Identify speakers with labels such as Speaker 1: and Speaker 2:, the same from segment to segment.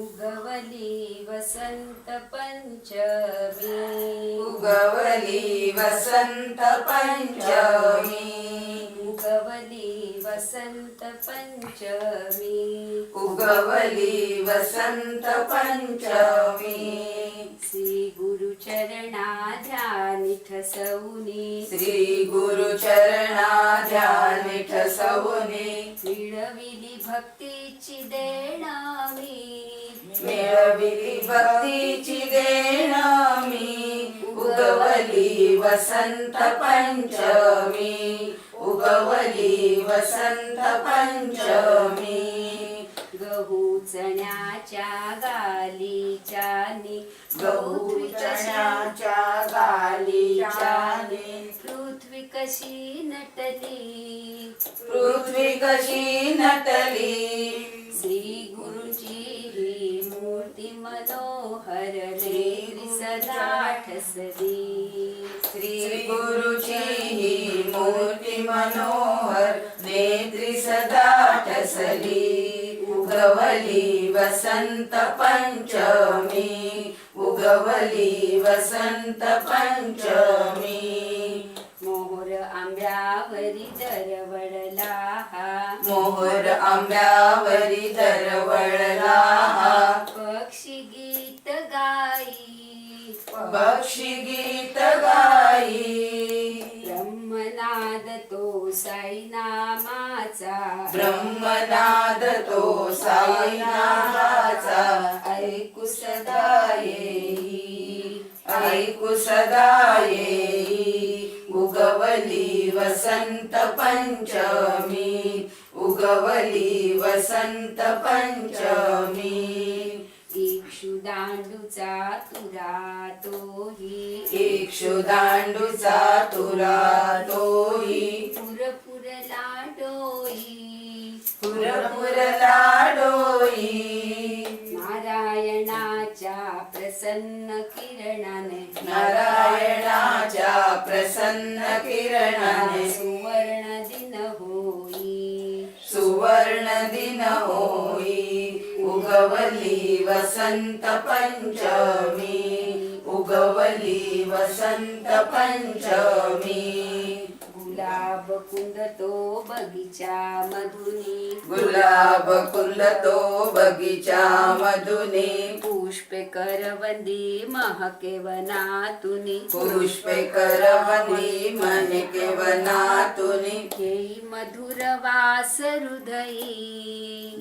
Speaker 1: उगवली वसंत पंचमी.
Speaker 2: उगवली वसंत पंचमी.
Speaker 1: उगवली वसंत पंचमी.
Speaker 2: उगवली वसंत पंचमी.
Speaker 1: श्री गुरु चरणा ध्यानी ठसवुनी
Speaker 2: श्री गुरु चरणा ध्यानी ठसवुनी
Speaker 1: मिळविली भक्तीची देणामी
Speaker 2: मिळविली भक्तीची देण मी उगवली वसंत पंचमी. उगवली वसंत पंचमी.
Speaker 1: गहू चण्याच्या गालीच्यानी
Speaker 2: गहू चण्याच्या गालीच्याने
Speaker 1: पृथ्वी कशी नटली.
Speaker 2: पृथ्वी कशी नटली?
Speaker 1: श्री गुरुची ही मूर्ती मनोहर लेरी सदा ठसली
Speaker 2: श्री गुरुची ही मूर्ती मनोहर नेत्री सदा ठसली उगवली वसंत पंचमी उगवली वसंत पंचमी.
Speaker 1: मोहर आंब्यावरी दरवळला हा
Speaker 2: मोहर आंब्यावरी दरवळला.
Speaker 1: पक्षी गीत गाई.
Speaker 2: पक्षी गीत गाई.
Speaker 1: ब्रह्मनाद तो साई नामाचा
Speaker 2: ब्रह्मनाद तो साईनाथाचा ऐकू सदा येई ऐकू सदा येई उगवली वसंत पंचमी. उगवली वसंत पंचमी.
Speaker 1: इक्षु दांडूचा तुरा तोही.
Speaker 2: इक्षु दांडूचा तुरा तोही.
Speaker 1: पुरपुर लाडोई
Speaker 2: पुरपुर लाडोई
Speaker 1: नारायणाच्या प्रसन्न किरणाने.
Speaker 2: नारायणाच्या प्रसन्न किरणाने.
Speaker 1: होई
Speaker 2: उगवली वसंत पंचमी उगवली वसंत पंचमी.
Speaker 1: बगीचा मधुनी
Speaker 2: गुलाब कुंद तो बगीचा मधुने.
Speaker 1: पुष्पे करवंदी महके वनातुनी
Speaker 2: पुष्पे करवली मन केवनातुनी
Speaker 1: घेई मधुर वास हृदयी.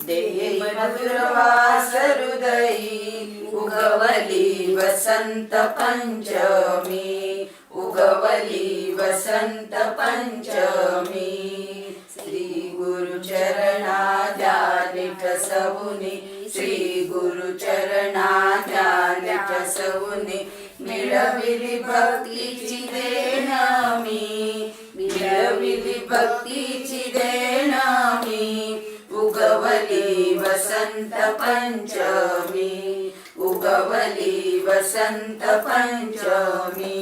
Speaker 2: मधुरवास हृदयी. उगवली वसंत पंचमी. उगवली वसंत पंचमी. श्री गुरु चरणा ध्यानी ठसवुनी मिळविली भक्तीची देण मी मिळविली भक्तीची देण मी उगवली वसंत पंचमी उगवली वसंत पंचमी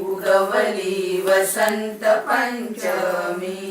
Speaker 2: उगवली वसंत पंचमी